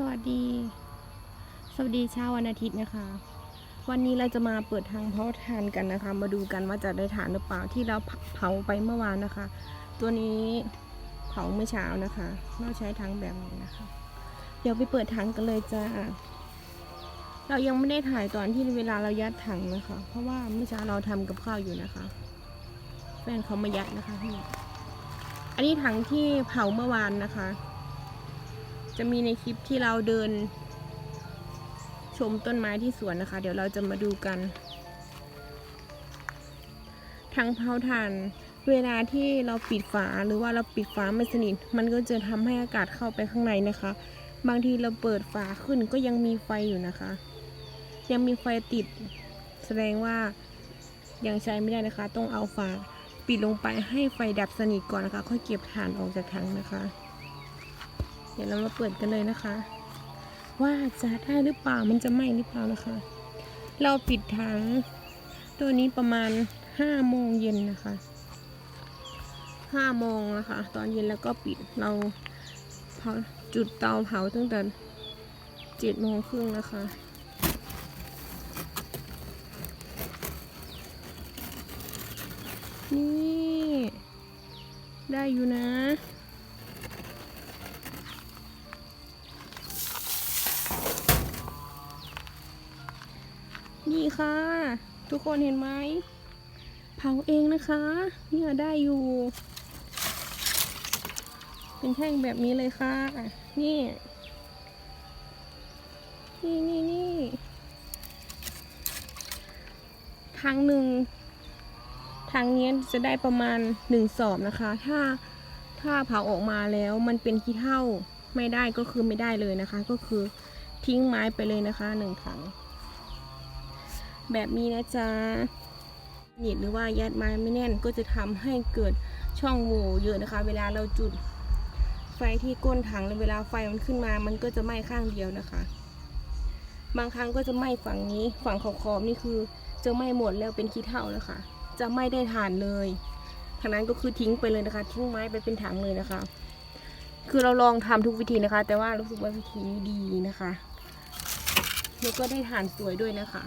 สวัสดี สวัสดีเช้าวันอาทิตย์นะคะ วันนี้เราจะมาเปิดทางเผาทานกันนะคะ มาดูกันว่าจะได้ทานหรือเปล่าที่เราเผาไปเมื่อวานนะคะ ตัวนี้เผาเมื่อเช้านะคะเราใช้ถังแบบนี้นะคะ เดี๋ยวไปเปิดถังกันเลยจ้าเรายังไม่ได้ถ่ายตอนที่เวลาเรายัดถังนะคะ เพราะว่าเมื่อเช้าเราทำกับข้าวอยู่นะคะ แฟนเขามายัดนะคะพี่อันนี้ถังที่เผาเมื่อวานนะคะ จะมีในคลิปที่เราเดิน ชมต้นไม้ที่สวนนะคะ เดี๋ยวเราจะมาดูกันถังเผาถ่านเวลาที่เราปิดฝาหรือว่าเราปิดฝาไม่สนิท มันก็จะทำให้อากาศเข้าไปข้างในนะคะ บางทีเราเปิดฝาขึ้นก็ยังมีไฟอยู่นะคะ ยังมีไฟติด แสดงว่ายังใช้ไม่ได้นะคะ ต้องเอาฝาปิดลงไปให้ไฟดับสนิทก่อนนะคะ ค่อยเก็บถ่านออกจากถังนะคะ เดี๋ยวเรามาเปิดกันเลยนะคะ ว่าจะได้หรือเปล่ามันจะไหม้หรือเปล่านะคะ เราปิดถังตัวนี้ประมาณห้าโมงเย็นนะคะห้าโมงนะคะ ตอนเย็นแล้วก็ปิดเราเผาจุดเตาเผาตั้งแต่เจ็ดโมงครึ่งนะคะนี่ ได้อยู่นะ คะ ทุกคนเห็นไหมเผาเองนะคะเนี่ยได้อยู่ เป็นแท่งแบบนี้เลยค่ะ นี่นี่นี่นี่ทางหนึ่งทางนี้จะได้ประมาณหนึ่งสอบนะคะ ถ้าถ้าเผาออกมาแล้วมันเป็นขี้เท่าไม่ได้ก็คือไม่ได้เลยนะคะ ก็คือทิ้งไม้ไปเลยนะคะหนึ่งถัง แบบนี้นะจ๊ะหนีบหรือว่ายัดไม้ไม่แน่นก็จะทำให้เกิดช่องโหว่เยอะนะคะ เวลาเราจุดไฟที่ก้นถังแล้วเวลาไฟมันขึ้นมา มันก็จะไหม้ข้างเดียวนะคะ บางครั้งก็จะไหม้ฝั่งนี้ ฝั่งขอบๆนี่คือจะไหม้หมดแล้วเป็นขี้เถ้าแล้วค่ะจะไหม้ได้ทานเลยทางนั้นก็คือทิ้งไปเลยนะคะ ทิ้งไม้ไปเป็นถังเลยนะคะ คือเราลองทำทุกวิธีนะคะ แต่ว่ารู้สึกว่าวิธีนี้ดีนะคะ แล้วก็ได้ทานสวยด้วยนะคะ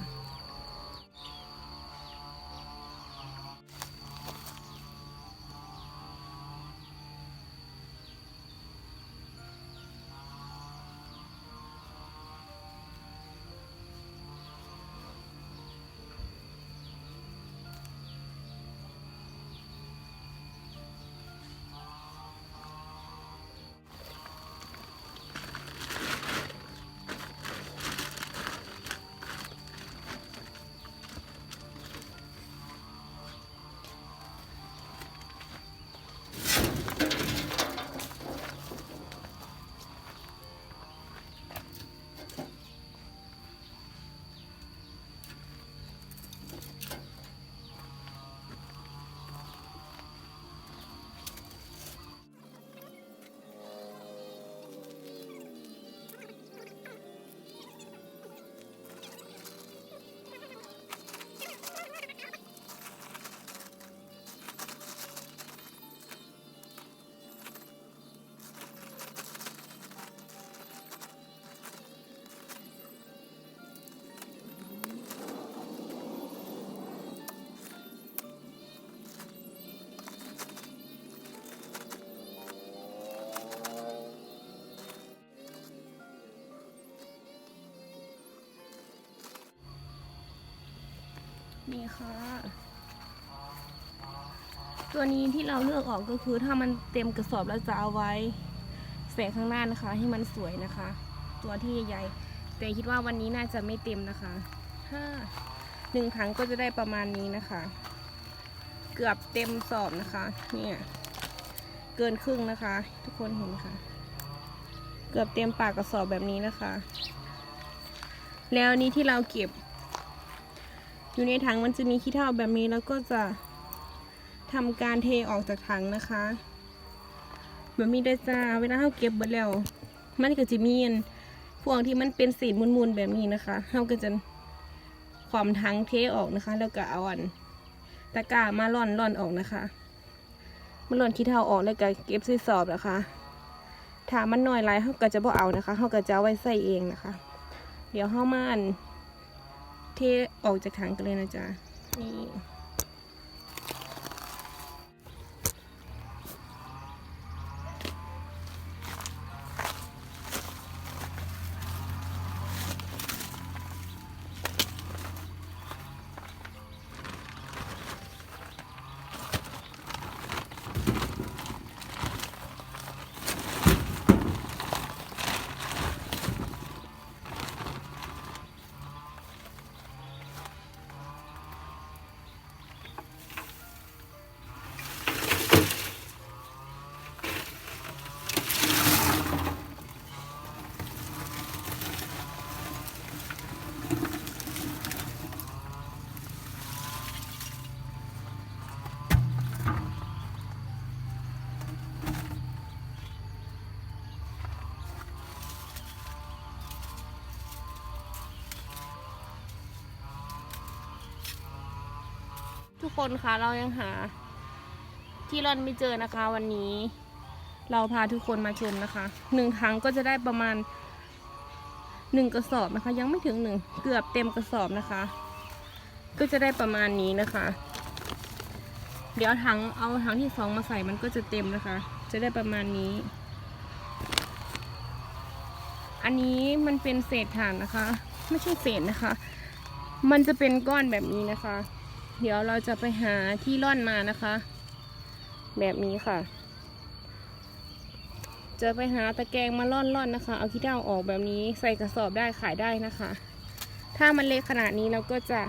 นี่ค่ะ ตัวนี้ที่เราเลือกออกก็คือถ้ามันเต็มกระสอบแล้วจะเอาไว้แสกข้างหน้านะคะ ให้มันสวยนะคะ ตัวที่ใหญ่ๆแต่คิดว่าวันนี้น่าจะไม่เต็มนะคะถ้าหนึ่งครั้งก็จะได้ประมาณนี้นะคะ เกือบเต็มสอบนะคะ เนี่ยเกินครึ่งนะคะ ทุกคนเห็นไหมคะเกือบเต็มปากกระสอบแบบนี้นะคะ แล้วนี้ที่เราเก็บ อยู่ในถังมันจะมีขี้เถ้าแบบนี้แล้วก็จะทำการเทออกจากถังนะคะแบบนี้ได้จ้าเวลาเราเก็บหมดแล้ว มันก็จะมีอันพวกที่มันเป็นสีมุนๆแบบนี้นะคะเราก็จะความถังเทออกนะคะ แล้วก็เอาอันตะกร้ามาล่อนล่อนออกนะคะมาล่อนขี้เถ้าออกแล้วก็เก็บใส่สอบนะคะถ้ามันน้อยหลายเขาก็จะบ่เอานะคะเขาก็จะเอาไว้ใส่เองนะคะ เดี๋ยวเขามาอัน เทออกจากถังกันเลยนะจ๊ะนี่ กคนคะเรายังหา ที่ร่อนไม่เจอนะคะ วันนี้ เราพาทุกคนมาชมนะคะหนึ่งถังก็จะได้ประมาณหนึ่งกระสอบนะคะ ยังไม่ถึงหนึ่งเกือบเต็มกระสอบนะคะ ก็จะได้ประมาณนี้นะคะ เดี๋ยวถังเอาถังที่สองมาใส่มันก็จะเต็มนะคะ จะได้ประมาณนี้ อันนี้มันเป็นเศษถ่านนะคะ ไม่ใช่เศษนะคะ มันจะเป็นก้อนแบบนี้นะคะ เดี๋ยวเราจะไปหาที่ร่อนมานะคะ แบบนี้ค่ะ จะไปหาตะแกรงมาร่อนๆนะคะ เอาขี้เถ้าออกแบบนี้ใส่กระสอบได้ขายได้นะคะ ถ้ามันเล็กขนาดนี้เราก็จะ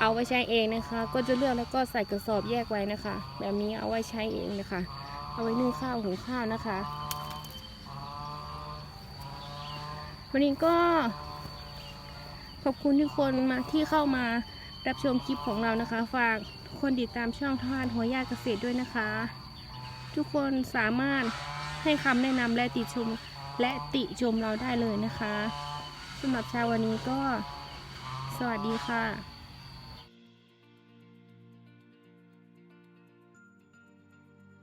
เอาไว้ใช้เองนะคะ ก็จะเลือกแล้วก็ใส่กระสอบแยกไว้นะคะ แบบนี้เอาไว้ใช้เองนะคะ เอาไว้นึ่งข้าวหุงข้าวนะคะวันนี้ก็ขอบคุณทุกคนมาที่เข้ามา รับชมคลิปของเรานะคะ ฝากทุกคนติดตามช่องทานหัวยาเกษตรด้วยนะคะ ทุกคนสามารถให้คำแนะนำและติชมและติชมเราได้เลยนะคะสำหรับเช้าวันนี้ก็ สวัสดีค่ะ